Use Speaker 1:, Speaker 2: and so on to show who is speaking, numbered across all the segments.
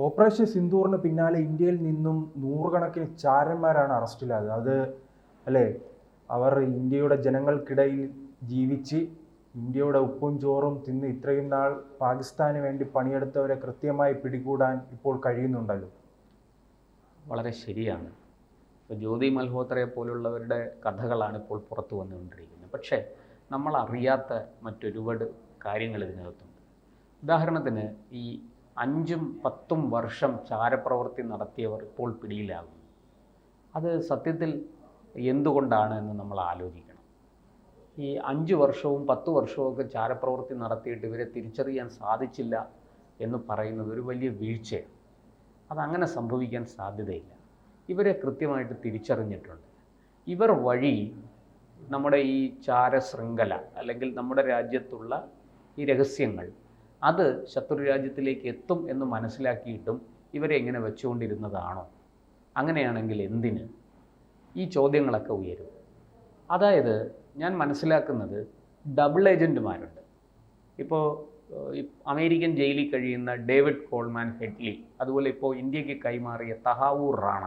Speaker 1: Operation സിന്ദൂറിന് പിന്നാലെ ഇന്ത്യയിൽ നിന്നും നൂറുകണക്കിന് ചാരന്മാരാണ് അറസ്റ്റിലായത്. അത് അല്ലേ? അവർ ഇന്ത്യയുടെ ജനങ്ങൾക്കിടയിൽ ജീവിച്ച് ഇന്ത്യയുടെ ഉപ്പും ചോറും തിന്ന് ഇത്രയും നാൾ പാകിസ്ഥാന് വേണ്ടി പണിയെടുത്തവരെ കൃത്യമായി പിടികൂടാൻ ഇപ്പോൾ കഴിയുന്നുണ്ടല്ലോ.
Speaker 2: വളരെ ശരിയാണ്. ഇപ്പോൾ ജ്യോതി മൽഹോത്രയെ പോലുള്ളവരുടെ കഥകളാണ് ഇപ്പോൾ പുറത്തു വന്നുകൊണ്ടിരിക്കുന്നത്. പക്ഷേ നമ്മൾ അറിയാത്ത മറ്റൊരുപാട് കാര്യങ്ങൾ ഇതിനകത്തുണ്ട്. ഉദാഹരണത്തിന് ഈ അഞ്ചും പത്തും വർഷം ചാരപ്രവൃത്തി നടത്തിയവർ ഇപ്പോൾ പിടിയിലാകുന്നു. അത് സത്യത്തിൽ എന്തുകൊണ്ടാണ് എന്ന് നമ്മൾ ആലോചിക്കണം. ഈ അഞ്ച് വർഷവും പത്ത് വർഷവും ഒക്കെ ചാരപ്രവൃത്തി നടത്തിയിട്ട് ഇവരെ തിരിച്ചറിയാൻ സാധിച്ചില്ല എന്ന് പറയുന്നത് ഒരു വലിയ വീഴ്ചയാണ്. അതങ്ങനെ സംഭവിക്കാൻ സാധ്യതയില്ല. ഇവരെ കൃത്യമായിട്ട് തിരിച്ചറിഞ്ഞിട്ടുണ്ട്. ഇവർ വഴി നമ്മുടെ ഈ ചാരശൃംഖല അല്ലെങ്കിൽ നമ്മുടെ രാജ്യത്തുള്ള ഈ രഹസ്യങ്ങൾ അത് ശത്രു രാജ്യത്തിലേക്ക് എത്തും എന്ന് മനസ്സിലാക്കിയിട്ടും ഇവരെ എങ്ങനെ വെച്ചുകൊണ്ടിരുന്നതാണോ? അങ്ങനെയാണെങ്കിൽ എന്തിന്? ഈ ചോദ്യങ്ങളൊക്കെ ഉയരും. അതായത് ഞാൻ മനസ്സിലാക്കുന്നത് ഡബിൾ ഏജന്റുമാരുണ്ട് ഇപ്പോൾ അമേരിക്കൻ ജയിലിൽ കഴിയുന്ന ഡേവിഡ് കോൾമാൻ ഹെഡ്ലി അതുപോലെ ഇപ്പോൾ ഇന്ത്യയ്ക്ക് കൈമാറിയ തഹാവൂർ റാണ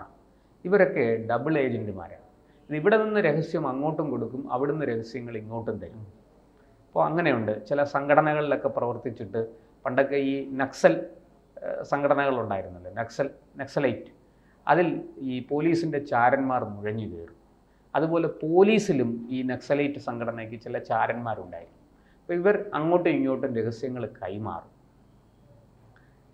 Speaker 2: ഇവരൊക്കെ ഡബിൾ ഏജന്റുമാരാണ് ഇവിടെ നിന്ന് രഹസ്യം അങ്ങോട്ടും കൊടുക്കും അവിടുന്ന് രഹസ്യങ്ങൾ ഇങ്ങോട്ടും തരും. അപ്പോൾ അങ്ങനെയുണ്ട്. ചില സംഘടനകളിലൊക്കെ പ്രവർത്തിച്ചിട്ട് പണ്ടൊക്കെ ഈ നക്സൽ സംഘടനകളുണ്ടായിരുന്നല്ലോ. നക്സൽ നക്സലൈറ്റ്. അതിൽ ഈ പോലീസിന്റെ ചാരന്മാർ നുഴഞ്ഞു കയറും. അതുപോലെ പോലീസിലും ഈ നക്സലൈറ്റ് സംഘടനയ്ക്ക് ചില ചാരന്മാരുണ്ടായിരുന്നു. അപ്പോൾ ഇവർ അങ്ങോട്ടും ഇങ്ങോട്ടും രഹസ്യങ്ങൾ കൈമാറും.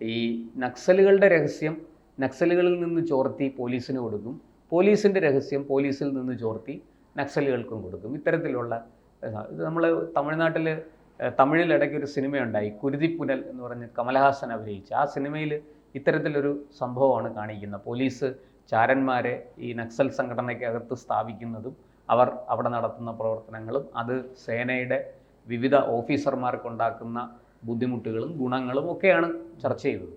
Speaker 2: ഈ നക്സലുകളുടെ രഹസ്യം നക്സലുകളിൽ നിന്ന് ചോർത്തി പോലീസിന് കൊടുക്കും. പോലീസിന്റെ രഹസ്യം പോലീസിൽ നിന്ന് ചോർത്തി നക്സലുകൾക്കും കൊടുക്കും. ഇത്തരത്തിലുള്ള ഇത് നമ്മൾ തമിഴ്നാട്ടിൽ തമിഴിൽ ഇടയ്ക്ക് ഒരു സിനിമയുണ്ടായി കുരുതിപ്പുനൽ എന്ന് പറഞ്ഞ് കമലഹാസൻ അഭിനയിച്ച. ആ സിനിമയിൽ ഇത്തരത്തിലൊരു സംഭവമാണ് കാണിക്കുന്നത്. പോലീസ് ചാരന്മാരെ ഈ നക്സൽ സംഘടനയ്ക്കകത്ത് സ്ഥാപിക്കുന്നതും അവർ അവിടെ നടത്തുന്ന പ്രവർത്തനങ്ങളും അത് സേനയുടെ വിവിധ ഓഫീസർമാർക്കുണ്ടാക്കുന്ന ബുദ്ധിമുട്ടുകളും ഗുണങ്ങളും ഒക്കെയാണ് ചർച്ച ചെയ്തത്.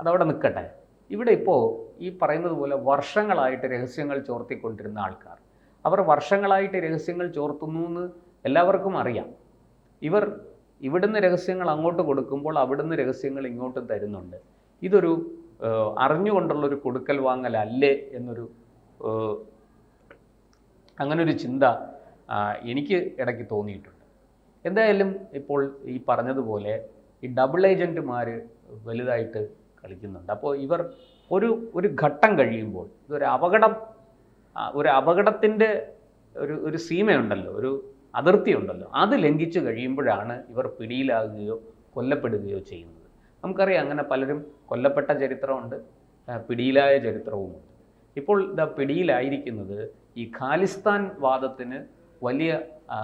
Speaker 2: അതവിടെ നിൽക്കട്ടെ ഇവിടെ ഇപ്പോൾ ഈ പറയുന്നത് പോലെ വർഷങ്ങളായിട്ട് രഹസ്യങ്ങൾ ചോർത്തിക്കൊണ്ടിരുന്ന ആൾക്കാർ അവർ വർഷങ്ങളായിട്ട് രഹസ്യങ്ങൾ ചോർത്തുന്നു എന്ന് എല്ലാവർക്കും അറിയാം. ഇവർ ഇവിടുന്ന് രഹസ്യങ്ങൾ അങ്ങോട്ട് കൊടുക്കുമ്പോൾ അവിടുന്ന് രഹസ്യങ്ങൾ ഇങ്ങോട്ട് തരുന്നുണ്ട്. ഇതൊരു അറിഞ്ഞുകൊണ്ടുള്ളൊരു കൊടുക്കൽ വാങ്ങലല്ലേ എന്നൊരു അങ്ങനൊരു ചിന്ത എനിക്ക് ഇടയ്ക്ക് തോന്നിയിട്ടുണ്ട്. എന്തായാലും ഇപ്പോൾ ഈ പറഞ്ഞതുപോലെ ഈ ഡബിൾ ഏജന്റുമാർ വലുതായിട്ട് കളിക്കുന്നുണ്ട്. അപ്പോൾ ഇവർ ഒരു ഒരു ഘട്ടം കഴിയുമ്പോൾ ഇതൊരു അപകടം ഒരു അപകടത്തിന്റെ ഒരു ഒരു സീമയുണ്ടല്ലോ ഒരു അതിർത്തി ഉണ്ടല്ലോ അത് ലംഘിച്ചു കഴിയുമ്പോഴാണ് ഇവർ പിടിയിലാകുകയോ കൊല്ലപ്പെടുകയോ ചെയ്യുന്നത്. നമുക്കറിയാം അങ്ങനെ പലരും കൊല്ലപ്പെട്ട ചരിത്രമുണ്ട് പിടിയിലായ ചരിത്രവുമുണ്ട്. ഇപ്പോൾ ഇതാ പിടിയിലായിരിക്കുന്നത് ഈ ഖാലിസ്ഥാൻ വാദത്തിന് വലിയ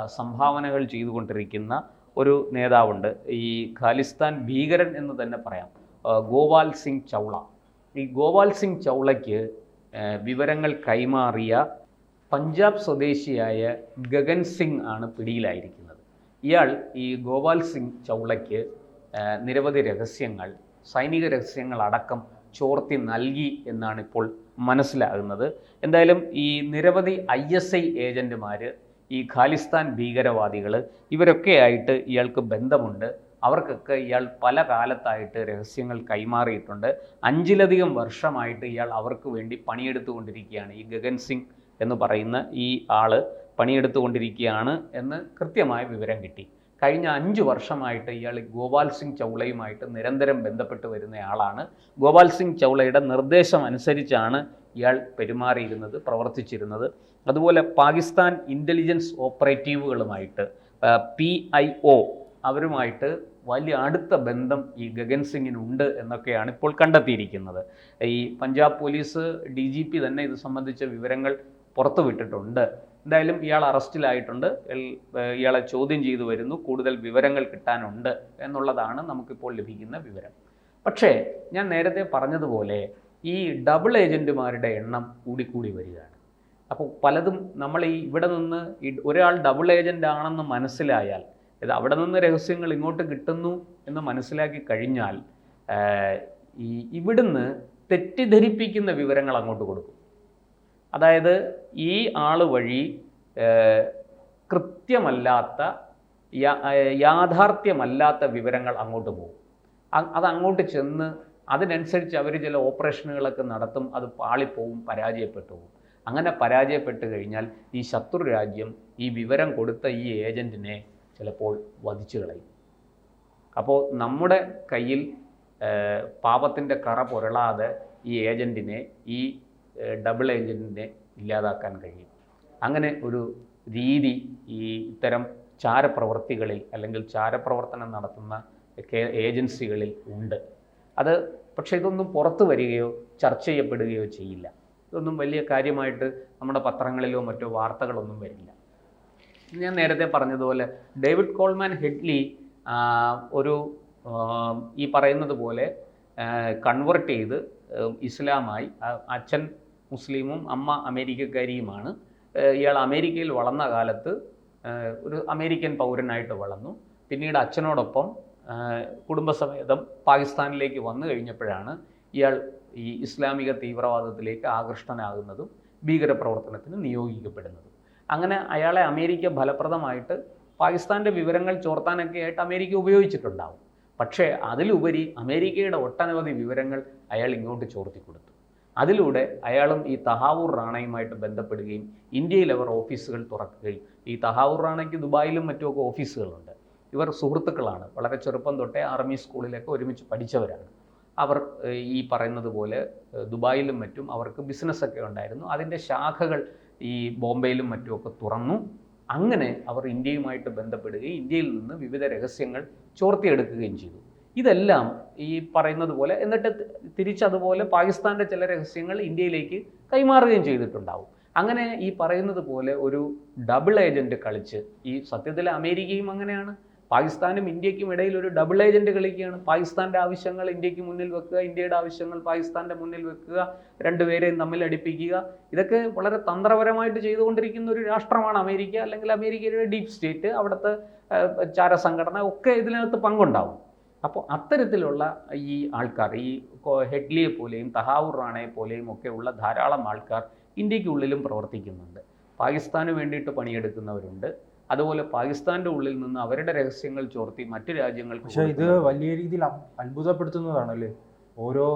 Speaker 2: സംഭാവനകൾ ചെയ്തുകൊണ്ടിരിക്കുന്ന ഒരു നേതാവുണ്ട്. ഈ ഖാലിസ്ഥാൻ ഭീകരൻ എന്ന് തന്നെ പറയാം. ഗോപാൽ സിംഗ് ചൗള. ഈ ഗോപാൽ സിംഗ് ചൗളയ്ക്ക് വിവരങ്ങൾ കൈമാറിയ പഞ്ചാബ് സ്വദേശിയായ ഗഗൻ സിംഗ് ആണ് പിടിയിലായിരിക്കുന്നത്. ഇയാൾ ഈ ഗോപാൽ സിംഗ് ചൗളയ്ക്ക് നിരവധി രഹസ്യങ്ങൾ സൈനിക രഹസ്യങ്ങൾ അടക്കം ചോർത്തി നൽകി എന്നാണ് ഇപ്പോൾ മനസ്സിലാകുന്നത്. എന്തായാലും ഈ നിരവധി ഐ എസ് ഐ ഏജന്റുമാർ ഈ ഖാലിസ്ഥാൻ ഭീകരവാദികൾ ഇവരൊക്കെയായിട്ട് ഇയാൾക്ക് ബന്ധമുണ്ട്. അവർക്കൊക്കെ ഇയാൾ പല കാലത്തായിട്ട് രഹസ്യങ്ങൾ കൈമാറിയിട്ടുണ്ട്. അഞ്ചിലധികം വർഷമായിട്ട് ഇയാൾ അവർക്ക് വേണ്ടി പണിയെടുത്തുകൊണ്ടിരിക്കുകയാണ്. ഈ ഗഗൻ സിംഗ് എന്ന് പറയുന്ന ഈ ആൾ പണിയെടുത്തുകൊണ്ടിരിക്കുകയാണ് എന്ന് കൃത്യമായ വിവരം കിട്ടി. കഴിഞ്ഞ അഞ്ച് വർഷമായിട്ട് ഇയാൾ ഗോപാൽ സിംഗ് ചൗളയുമായിട്ട് നിരന്തരം ബന്ധപ്പെട്ട് വരുന്ന ആളാണ്. ഗോപാൽ സിംഗ് ചൗളയുടെ നിർദ്ദേശം അനുസരിച്ചാണ് ഇയാൾ പെരുമാറിയിരുന്നത് പ്രവർത്തിച്ചിരുന്നത്. അതുപോലെ പാകിസ്ഥാൻ ഇന്റലിജൻസ് ഓപ്പറേറ്റീവുകളുമായിട്ട് പി ഐ ഒ അവരുമായിട്ട് വലിയ അടുത്ത ബന്ധം ഈ ഗഗൻ സിംഗിനുണ്ട് എന്നൊക്കെയാണ് ഇപ്പോൾ കണ്ടെത്തിയിരിക്കുന്നത്. ഈ Punjab police D G P തന്നെ ഇത് സംബന്ധിച്ച വിവരങ്ങൾ പുറത്തുവിട്ടിട്ടുണ്ട് എന്തായാലും ഇയാൾ അറസ്റ്റിലായിട്ടുണ്ട്. ഇയാളെ ചോദ്യം ചെയ്തു വരുന്നു. കൂടുതൽ വിവരങ്ങൾ കിട്ടാനുണ്ട് എന്നുള്ളതാണ് നമുക്കിപ്പോൾ ലഭിക്കുന്ന വിവരം. പക്ഷേ ഞാൻ നേരത്തെ പറഞ്ഞതുപോലെ ഈ ഡബിൾ ഏജന്റുമാരുടെ എണ്ണം കൂടിക്കൂടി വരികയാണ്. അപ്പോൾ പലതും നമ്മൾ ഈ ഇവിടെ നിന്ന് ഒരാൾ ഡബിൾ ഏജന്റ് ആണെന്ന് മനസ്സിലായാൽ ഇത് അവിടെ നിന്ന് രഹസ്യങ്ങൾ ഇങ്ങോട്ട് കിട്ടുന്നു എന്ന് മനസ്സിലാക്കി കഴിഞ്ഞാൽ ഈ ഇവിടുന്ന് തെറ്റിദ്ധരിപ്പിക്കുന്ന വിവരങ്ങൾ അങ്ങോട്ട് കൊടുക്കും. അതായത് ഈ ആൾ വഴി കൃത്യമല്ലാത്ത യാഥാർത്ഥ്യമല്ലാത്ത വിവരങ്ങൾ അങ്ങോട്ട് പോകും. അത് അങ്ങോട്ട് ചെന്ന് അതിനനുസരിച്ച് അവർ ചില ഓപ്പറേഷനുകളൊക്കെ നടത്തും അത് പാളിപ്പോവും പരാജയപ്പെട്ടു പോകും. അങ്ങനെ പരാജയപ്പെട്ട് കഴിഞ്ഞാൽ ഈ ശത്രു രാജ്യം ഈ വിവരം കൊടുത്ത ഈ ഏജന്റിനെ ചിലപ്പോൾ വധിച്ചു കളയും. അപ്പോൾ നമ്മുടെ കയ്യിൽ പാപത്തിന്റെ കറ പുരളാതെ ഈ ഏജന്റിനെ ഈ ഡബിൾ ഏജന്റിനെ ഇല്ലാതാക്കാൻ കഴിയും. അങ്ങനെ ഒരു രീതി ഈ ഇത്തരം ചാരപ്രവർത്തികളിൽ അല്ലെങ്കിൽ ചാരപ്രവർത്തനം നടത്തുന്ന ഏജൻസികളിൽ ഉണ്ട്. അത് പക്ഷേ ഇതൊന്നും പുറത്തു വരികയോ ചർച്ച ചെയ്യപ്പെടുകയോ ചെയ്യില്ല. ഇതൊന്നും വലിയ കാര്യമായിട്ട് നമ്മുടെ പത്രങ്ങളിലോ മറ്റോ വാർത്തകളൊന്നും വരില്ല. ഞാൻ നേരത്തെ പറഞ്ഞതുപോലെ ഡേവിഡ് കോൾമാൻ ഹെഡ്ലി ഒരു ഈ പറയുന്നത് പോലെ കൺവേർട്ട് ചെയ്ത് ഇസ്ലാമായി അച്ഛൻ മുസ്ലിമും അമ്മ അമേരിക്കക്കാരിയുമാണ്. ഇയാൾ അമേരിക്കയിൽ വളർന്ന കാലത്ത് ഒരു അമേരിക്കൻ പൗരനായിട്ട് വളർന്നു. പിന്നീട് അച്ഛനോടൊപ്പം കുടുംബസമേതം പാകിസ്ഥാനിലേക്ക് വന്നു കഴിഞ്ഞപ്പോഴാണ് ഇയാൾ ഈ ഇസ്ലാമിക തീവ്രവാദത്തിലേക്ക് ആകൃഷ്ടനാകുന്നതും ഭീകരപ്രവർത്തനത്തിന് നിയോഗിക്കപ്പെടുന്നതും. അങ്ങനെ അയാളെ അമേരിക്ക ഫലപ്രദമായിട്ട് പാകിസ്ഥാന്റെ വിവരങ്ങൾ ചോർത്താനൊക്കെ ആയിട്ട് അമേരിക്ക ഉപയോഗിച്ചിട്ടുണ്ടാവും. പക്ഷേ അതിലുപരി അമേരിക്കയുടെ ഒട്ടനവധി വിവരങ്ങൾ അയാൾ ഇങ്ങോട്ട് ചോർത്തി കൊടുത്തു. അതിലൂടെ അയാളും ഈ തഹാവൂർ റാണയുമായിട്ട് ബന്ധപ്പെടുകയും ഇന്ത്യയിൽ അവർ ഓഫീസുകൾ തുറക്കുകയും ഈ തഹാവൂർ റാണയ്ക്ക് ദുബായിലും മറ്റുമൊക്കെ ഓഫീസുകളുണ്ട്. ഇവർ സുഹൃത്തുക്കളാണ്. വളരെ ചെറുപ്പം തൊട്ടേ ആർമി സ്കൂളിലൊക്കെ ഒരുമിച്ച് പഠിച്ചവരാണ്. അവർ ഈ പറയുന്നത് പോലെ ദുബായിലും മറ്റും അവർക്ക് ബിസിനസ്സൊക്കെ ഉണ്ടായിരുന്നു. അതിന്റെ ശാഖകൾ ഈ ബോംബെയിലും മറ്റുമൊക്കെ തുറന്നു. അങ്ങനെ അവർ ഇന്ത്യയുമായിട്ട് ബന്ധപ്പെടുകയും ഇന്ത്യയിൽ നിന്ന് വിവിധ രഹസ്യങ്ങൾ ചോർത്തിയെടുക്കുകയും ചെയ്തു. ഇതെല്ലാം ഈ പറയുന്നത് പോലെ എന്നിട്ട് തിരിച്ചതുപോലെ പാകിസ്ഥാന്റെ ചില രഹസ്യങ്ങൾ ഇന്ത്യയിലേക്ക് കൈമാറുകയും ചെയ്തിട്ടുണ്ടാവും. അങ്ങനെ ഈ പറയുന്നത് പോലെ ഒരു ഡബിൾ ഏജന്റ് കളിച്ച് ഈ സത്യത്തിൽ അമേരിക്കയും അങ്ങനെയാണ്. പാകിസ്ഥാനും ഇന്ത്യക്കും ഇടയിൽ ഒരു ഡബിൾ ഏജന്റ് കളിക്കുകയാണ്. പാകിസ്ഥാന്റെ ആവശ്യങ്ങൾ ഇന്ത്യയ്ക്ക് മുന്നിൽ വെക്കുക ഇന്ത്യയുടെ ആവശ്യങ്ങൾ പാകിസ്ഥാന്റെ മുന്നിൽ വെക്കുക രണ്ടുപേരെയും തമ്മിൽ അടിപ്പിക്കുക. ഇതൊക്കെ വളരെ തന്ത്രപരമായിട്ട് ചെയ്തുകൊണ്ടിരിക്കുന്ന ഒരു രാഷ്ട്രമാണ് അമേരിക്ക അല്ലെങ്കിൽ അമേരിക്കയുടെ ഡീപ് സ്റ്റേറ്റ് അവിടുത്തെ ചാര ചാരസംഘടന ഒക്കെ ഇതിനകത്ത് പങ്കുണ്ടാവും. അപ്പോൾ അത്തരത്തിലുള്ള ഈ ആൾക്കാർ ഈ ഹെഡ്ലിയെ പോലെയും തഹാവൂർ റാണയെ പോലെയും ഒക്കെ ഉള്ള ധാരാളം ആൾക്കാർ ഇന്ത്യക്കുള്ളിലും പ്രവർത്തിക്കുന്നുണ്ട്. പാകിസ്ഥാന് വേണ്ടിയിട്ട് പണിയെടുക്കുന്നവരുണ്ട്. അതുപോലെ പാകിസ്ഥാന്റെ ഉള്ളിൽ നിന്ന് അവരുടെ രഹസ്യങ്ങൾ ചോർത്തി മറ്റു രാജ്യങ്ങൾക്ക്
Speaker 1: പക്ഷെ ഇത് വലിയ രീതിയിൽ അത്ഭുതപ്പെടുത്തുന്നതാണ് അത്ഭുതപ്പെടുത്തുന്നതാണല്ലേ? ഓരോ.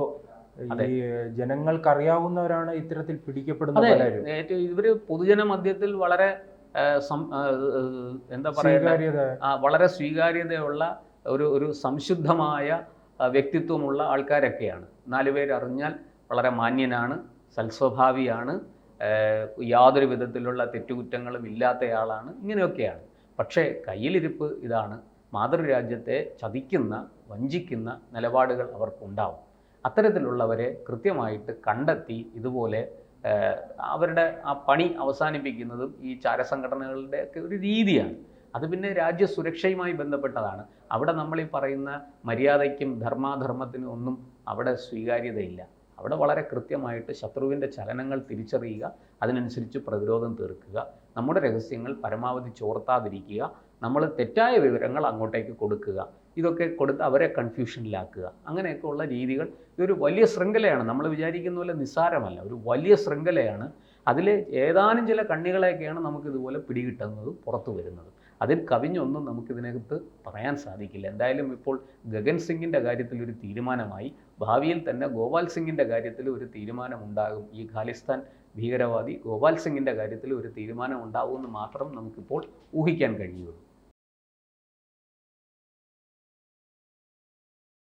Speaker 1: ഈ ജനങ്ങൾക്കറിയാവുന്നവരാണ് ഇത്തരത്തിൽ
Speaker 2: പിടിക്കപ്പെടുന്നത് ഇവർ പൊതുജന മധ്യത്തിൽ വളരെ എന്താ പറയുക വളരെ സ്വീകാര്യതയുള്ള ഒരു ഒരു സംശുദ്ധമായ വ്യക്തിത്വമുള്ള ആൾക്കാരൊക്കെയാണ്. നാലുപേരറിഞ്ഞാൽ വളരെ മാന്യനാണ് സൽസ്വഭാവിയാണ്. യാതൊരു വിധത്തിലുള്ള തെറ്റുകുറ്റങ്ങളും ഇല്ലാത്തയാളാണ്. ഇങ്ങനെയൊക്കെയാണ്. പക്ഷേ കയ്യിലിരിപ്പ് ഇതാണ്. മാതൃരാജ്യത്തെ ചതിക്കുന്ന വഞ്ചിക്കുന്ന നിലപാടുകൾ അവർക്കുണ്ടാവും. അത്തരത്തിലുള്ളവരെ കൃത്യമായിട്ട് കണ്ടെത്തി ഇതുപോലെ അവരുടെ ആ പണി അവസാനിപ്പിക്കുന്നതും ഈ ചാരസംഘടനകളുടെ ഒക്കെ ഒരു രീതിയാണ്. അത് പിന്നെ രാജ്യസുരക്ഷയുമായി ബന്ധപ്പെട്ടതാണ്. അവിടെ നമ്മൾ ഈ പറയുന്ന മര്യാദയ്ക്കും ധർമാധർമ്മത്തിനും ഒന്നും അവിടെ സ്വീകാര്യതയില്ല. അവിടെ വളരെ കൃത്യമായിട്ട് ശത്രുവിന്റെ ചലനങ്ങൾ തിരിച്ചറിയുക അതിനനുസരിച്ച് പ്രതിരോധം തീർക്കുക നമ്മുടെ രഹസ്യങ്ങൾ പരമാവധി ചോർത്താതിരിക്കുക നമ്മൾ തെറ്റായ വിവരങ്ങൾ അങ്ങോട്ടേക്ക് കൊടുക്കുക ഇതൊക്കെ കൊടുത്ത് അവരെ കൺഫ്യൂഷനിലാക്കുക അങ്ങനെയൊക്കെ ഉള്ള രീതികൾ ഇതൊരു വലിയ ശൃംഖലയാണ്. നമ്മൾ വിചാരിക്കുന്ന പോലെ നിസ്സാരമല്ല. ഒരു വലിയ ശൃംഖലയാണ്. അതിൽ ഏതാനും ചില കണ്ണികളെയൊക്കെയാണ് നമുക്കിതുപോലെ പിടികിട്ടുന്നതും പുറത്തു വരുന്നതും. അതിൽ കവിഞ്ഞൊന്നും നമുക്കിതിനകത്ത് പറയാൻ സാധിക്കില്ല. എന്തായാലും ഇപ്പോൾ ഗഗൻ സിംഗിന്റെ കാര്യത്തിൽ ഒരു തീരുമാനമായി. ഭാവിയിൽ തന്നെ ഗോപാൽ സിംഗിന്റെ കാര്യത്തിൽ ഒരു തീരുമാനമുണ്ടാകും. ഈ ഖാലിസ്ഥാൻ ഭീകരവാദി ഗോപാൽ സിംഗിന്റെ കാര്യത്തിൽ ഒരു തീരുമാനം ഉണ്ടാകുമെന്ന് മാത്രം നമുക്കിപ്പോൾ ഊഹിക്കാൻ കഴിയുള്ളൂ.